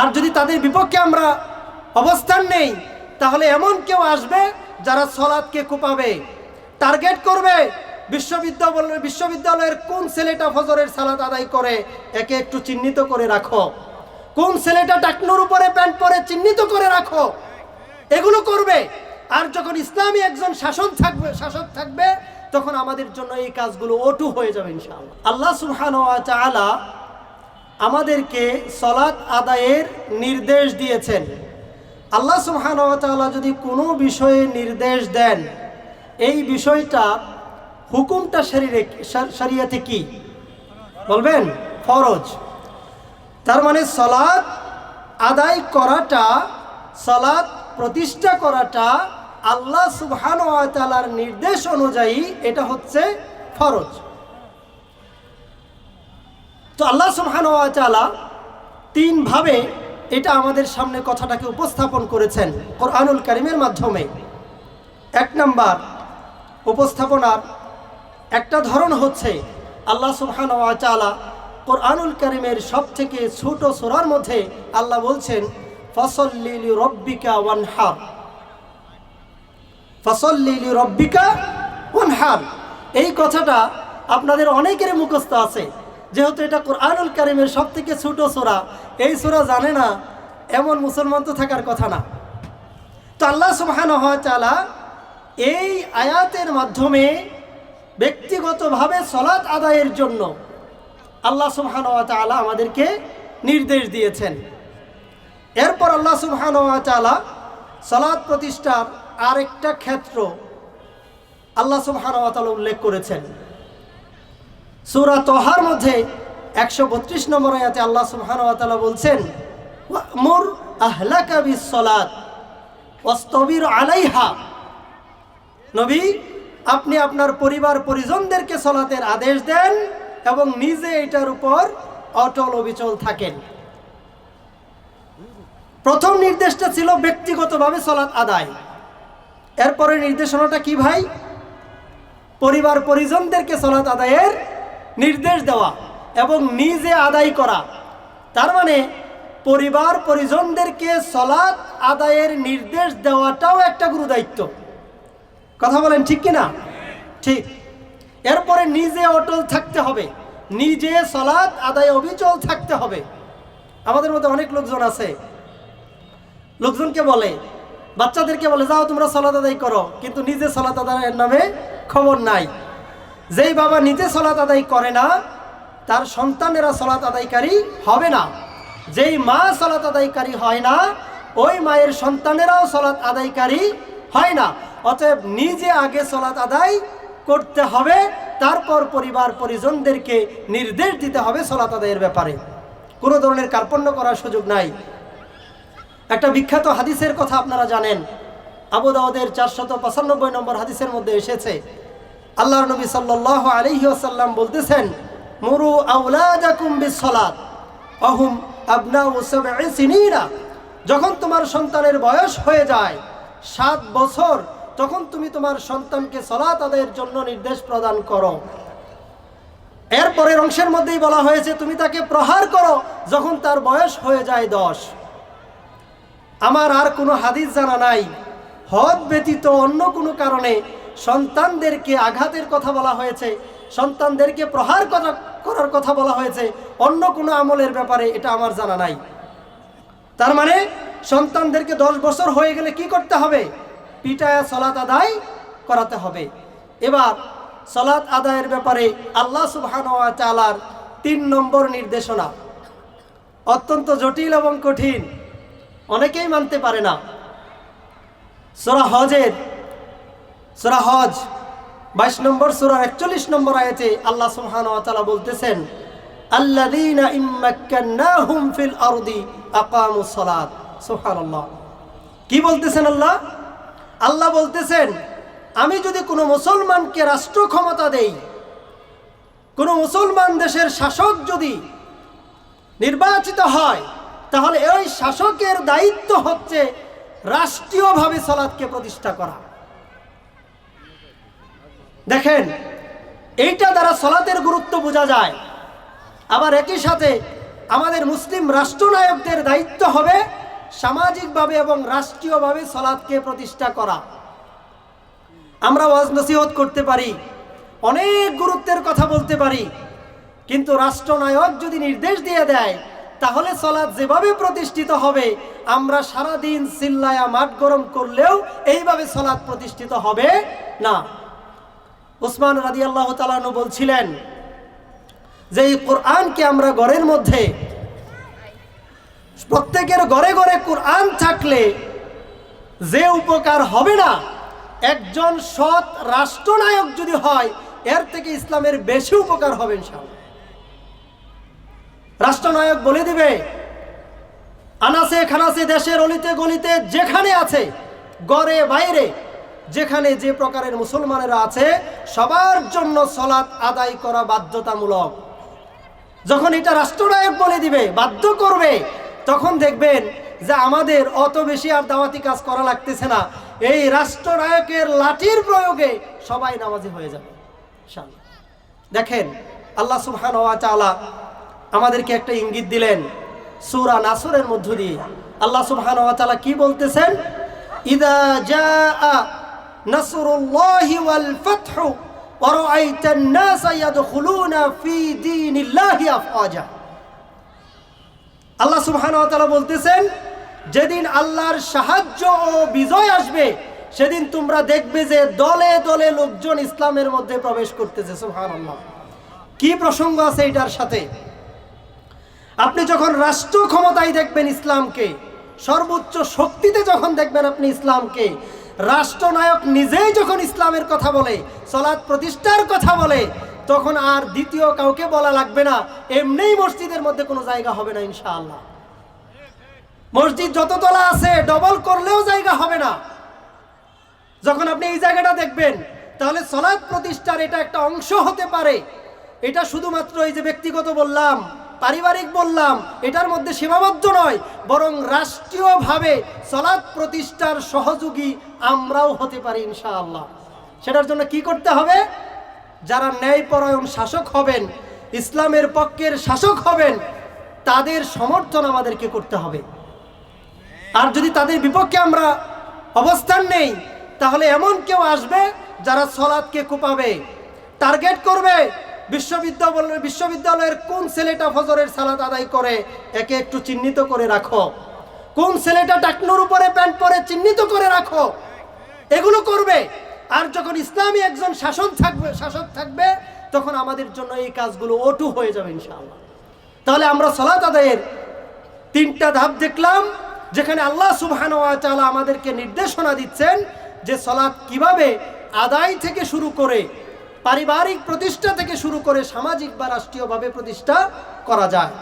আর যদি তাদের বিপক্ষে আমরা অবস্থান নেই, তাহলে এমন কেউ আসবে যারা সলাদকে কোপাবে। টার্গেট করবে বিশ্ববিদ্যালয় বিশ্ববিদ্যালয়ের কোন ছেলেটা ফজরের সালাত আদায় করে, একে একটু চিহ্নিত করে রাখো। কোন ছেলেটা টাকনোর উপরে প্যান্ট পরে চিহ্নিত করে রাখো। এগুলো করবে। আর যখন ইসলামী একজন শাসন থাকবে শাসক থাকবে, তখন আমাদের জন্য এই কাজগুলো অটু হয়ে যাবে ইনশাআল্লাহ। আল্লাহ তাআলা আমাদেরকে সলাৎ আদায়ের নির্দেশ দিয়েছেন। আল্লাহ ওয়া যদি কোনো বিষয়ে নির্দেশ দেন, এই বিষয়টা হুকুমটা শরীরে শরিয়াতে কি? বলবেন, ফরজ। তার মানে সলাৎ আদায় করাটা, সলাৎ প্রতিষ্ঠা করাটা আল্লাহ সুবহান নির্দেশ অনুযায়ী এটা হচ্ছে ফরজ। তো আল্লাহ তাআলা তিনভাবে এটা আমাদের সামনে কথাটাকে উপস্থাপন করেছেন কোরআনুল করিমের মাধ্যমে। এক নাম্বার উপস্থাপনার একটা ধরন হচ্ছে আল্লাহ সুবহান ওয়া তাআলা কোরআনুল করিমের সব থেকে ছোট সোরার মধ্যে আল্লাহ বলছেন ফসল্লিলি রব্বিকা ওয়ানহার। ফসল্লিলি রব্বিকা ওয়ানহার। এই কথাটা আপনাদের অনেকেরই মুখস্থ আছে। যেহেতু এটা কোরআনুল কারিমের সব থেকে ছোট সোরা, এই সোরা জানে না, এমন মুসলমান তো থাকার কথা না। তো আল্লাহ সুবহান তাআলা এই আয়াতের মাধ্যমে ব্যক্তিগতভাবে সলাৎ আদায়ের জন্য আল্লাহ সুবহান তাআলা আমাদেরকে নির্দেশ দিয়েছেন। এরপর আল্লাহ সুবহান তাআলা সলাৎ প্রতিষ্ঠার আরেকটা ক্ষেত্র আল্লাহ সুবহান তাআলা উল্লেখ করেছেন। সূরা তোহার মধ্যে একশো বত্রিশ নম্বর আয়াতে আল্লাহ তাআলা বলছেন বিস সলাত ওয়াস্তবির আলাইহা। নবী, আপনি আপনার পরিবার পরিজনদেরকে সলাতের আদেশ দেন এবং নিজে এটার উপর অটল অবিচল থাকেন। প্রথম নির্দেশটা ছিল ব্যক্তিগতভাবে সলাৎ আদায়। এরপরে নির্দেশনাটা কি ভাই? পরিবার পরিজনদেরকে সলাৎ আদায়ের নির্দেশ দেওয়া এবং নিজে আদায় করা। তার মানে পরিবার পরিজনদেরকে সলাৎ আদায়ের নির্দেশ দেওয়াটাও একটা গুরু দায়িত্ব কথা বলেন ঠিক কিনা ঠিক। এরপরে নিজে অটল থাকতে হবে। নিজে সলাৎ আদায় অবিচল থাকতে হবে। আমাদের মধ্যে অনেক লোকজন আছে। লোকজনকে বলে, বাচ্চাদেরকে বলে, যাও তোমরা সলাৎ আদায় করো। কিন্তু নিজে সলাৎ আদায়ের নামে খবর নাই। যেই বাবা নিজে সলাৎ আদায় করে না, তার সন্তানেরা সলাৎ আদায়কারী হবে না। যেই মা সলাৎ আদায়কারী হয় না, ওই মায়ের সন্তানেরাও সলাৎ আদায়কারী হয় না। অতএব নিজে আগে সলাৎ আদায় করতে হবে, তারপর পরিবার পরিজনদেরকে নির্দেশ দিতে হবে সলাৎ আদায়ের ব্যাপারে। কোনো ধরনের কার্পণ্য করার সুযোগ নাই। একটা বিখ্যাত হাদিসের কথা আপনারা জানেন। আবু চারশত পঁচানব্বই নম্বর হাদিসের মধ্যে এসেছে আল্লাহ নবী সাল্লাহ আলহি আসাল্লাম বলতেছেন, মুরু আউলাদাকুম যখন তোমার সন্তানের বয়স হয়ে যায়, সাত বছর, তখন তুমি তোমার সন্তানকে সলাত আদায়ের জন্য নির্দেশ প্রদান করো। এরপরের অংশের মধ্যেই বলা হয়েছে, তুমি তাকে প্রহার করো যখন তার বয়স হয়ে যায় দশ। আমার আর কোনো হাদিস জানা নাই। হদ ব্যতীত অন্য কোনো কারণে সন্তানদেরকে আঘাতের কথা বলা হয়েছে, সন্তানদেরকে প্রহার করা- করার কথা বলা হয়েছে, অন্য কোনো আমলের ব্যাপারে এটা আমার জানা নাই। তার মানে সন্তানদেরকে দশ বছর হয়ে গেলে কি করতে হবে? পিটায়া সলাত আদায় করাতে হবে। এবার সলাত আদায়ের ব্যাপারে আল্লাহ সুবহান ওয়া তিন নম্বর নির্দেশনা। অত্যন্ত জটিল এবং কঠিন। অনেকেই মানতে পারে না। সোরা হজের সোরা হজ, বাইশ নম্বর সোরা, একচল্লিশ নম্বর আয়াতে আল্লাহ সুবহান ওয়া বলতেছেন কি বলতেছেন আল্লাহ? আল্লাহ বলতেছেন, আমি যদি কোনো মুসলমানকে রাষ্ট্র ক্ষমতা দেই, কোনো মুসলমান দেশের শাসক যদি নির্বাচিত হয়, তাহলে ওই শাসকের দায়িত্ব হচ্ছে রাষ্ট্রীয়ভাবে সলাদকে প্রতিষ্ঠা করা। দেখেন, এইটা দ্বারা সলাতের গুরুত্ব বোঝা যায়। আবার একই সাথে আমাদের মুসলিম রাষ্ট্রনায়কদের দায়িত্ব হবে সামাজিকভাবে এবং রাষ্ট্রীয়ভাবে সলাদকে প্রতিষ্ঠা করা। আমরা ওয়াজ নসিহত করতে পারি, অনেক গুরুত্বের কথা বলতে পারি, কিন্তু রাষ্ট্রনায়ক যদি নির্দেশ দিয়ে দেয়, তাহলে সলাৎ যেভাবে প্রতিষ্ঠিত হবে, আমরা সারাদিন চিল্লায়া মাঠ গরম করলেও এইভাবে সলাৎ প্রতিষ্ঠিত হবে না। উসমান রাজি আল্লাহ তালানু বলছিলেন যে এই কোরআনকে আমরা ঘরের মধ্যে, প্রত্যেকের ঘরে ঘরে কোরআন থাকলে যে উপকার হবে না, একজন সৎ রাষ্ট্রনায়ক যদি হয়, এর থেকে ইসলামের বেশি উপকার হবে রাষ্ট্রনায়ক বলে দিবে, আনাসে খানাসে, দেশের অলিতে গলিতে যেখানে আছে, গড়ে বাইরে যেখানে যে প্রকারের মুসলমানেরা আছে, সবার জন্য সলাৎ আদায় করা বাধ্যতামূলক। যখন এটা রাষ্ট্রনায়ক বলে দিবে, বাধ্য করবে, তখন দেখবেন যে আমাদের অত বেশি আর দাওয়াতি কাজ করা লাগতেছে না। এই রাষ্ট্রনায়কের লাঠির প্রয়োগে সবাই নামাজি হয়ে যাবে দেখেন, আল্লাহ সুবহান আমাদেরকে একটা ইঙ্গিত দিলেন সূরা নাসরের মধ্য দিয়ে। আল্লাহ সুবহান কি বলতেছেন? ইদা জাআ আল্লাহ সুবহান বলতেছেন, যেদিন আল্লাহর সাহায্য ও বিজয় আসবে, সেদিন তোমরা দেখবে যে দলে দলে লোকজন ইসলামের মধ্যে প্রবেশ করতেছে, সুবহানাল্লাহ। কি প্রসঙ্গ আছে এটার সাথে? আপনি যখন রাষ্ট্র ক্ষমতায় দেখবেন ইসলামকে, সর্বোচ্চ শক্তিতে যখন দেখবেন আপনি ইসলামকে রাষ্ট্রনায়ক নিজেই যখন ইসলামের কথা বলে, সলাৎ প্রতিষ্ঠার কথা বলে, তখন আর দ্বিতীয় কাউকে বলা লাগবে না। এমনিই মসজিদের মধ্যে কোনো জায়গা হবে না, ইনশাআল্লাহ। মসজিদ যত তলা আছে, ডবল করলেও জায়গা হবে না। যখন আপনি এই জায়গাটা দেখবেন, তাহলে সলাৎ প্রতিষ্ঠার এটা একটা অংশ হতে পারে। এটা শুধুমাত্র এই যে ব্যক্তিগত বললাম পারিবারিক বললাম, এটার মধ্যে সীমাবদ্ধ নয়, বরং রাষ্ট্রীয়ভাবে সলাৎ প্রতিষ্ঠার সহযোগী আমরাও হতে পারি ইনশাআল্লাহ। সেটার জন্য কি করতে হবে? যারা ন্যায়পরায়ণ শাসক হবেন, ইসলামের পক্ষের শাসক হবেন, তাদের সমর্থন আমাদেরকে করতে হবে। আর যদি তাদের বিপক্ষে আমরা অবস্থান নেই, তাহলে এমন কেউ আসবে যারা সলাদকে কোপাবে, টার্গেট করবে বিশ্ববিদ্যালয় বিশ্ববিদ্যালয়ের কোন ছেলেটা ফজরের সালাত আদায় করে, একে একটু চিহ্নিত করে রাখো। কোন ছেলেটা টাকনোর উপরে প্যান্ট পরে চিহ্নিত করে রাখো। এগুলো করবে। আর যখন ইসলামী একজন শাসক থাকবে শাসক থাকবে, তখন আমাদের জন্য এই কাজগুলো অটু হয়ে যাবে ইনশাআল্লাহ। তাহলে আমরা সলাত আদায়ের তিনটা ধাপ দেখলাম, যেখানে আল্লাহ সুবহান আমাদেরকে নির্দেশনা দিচ্ছেন যে সলাৎ কীভাবে আদায় থেকে শুরু করে পারিবারিক প্রতিষ্ঠা থেকে শুরু করে সামাজিক বা রাষ্ট্রীয়ভাবে প্রতিষ্ঠা করা যায়।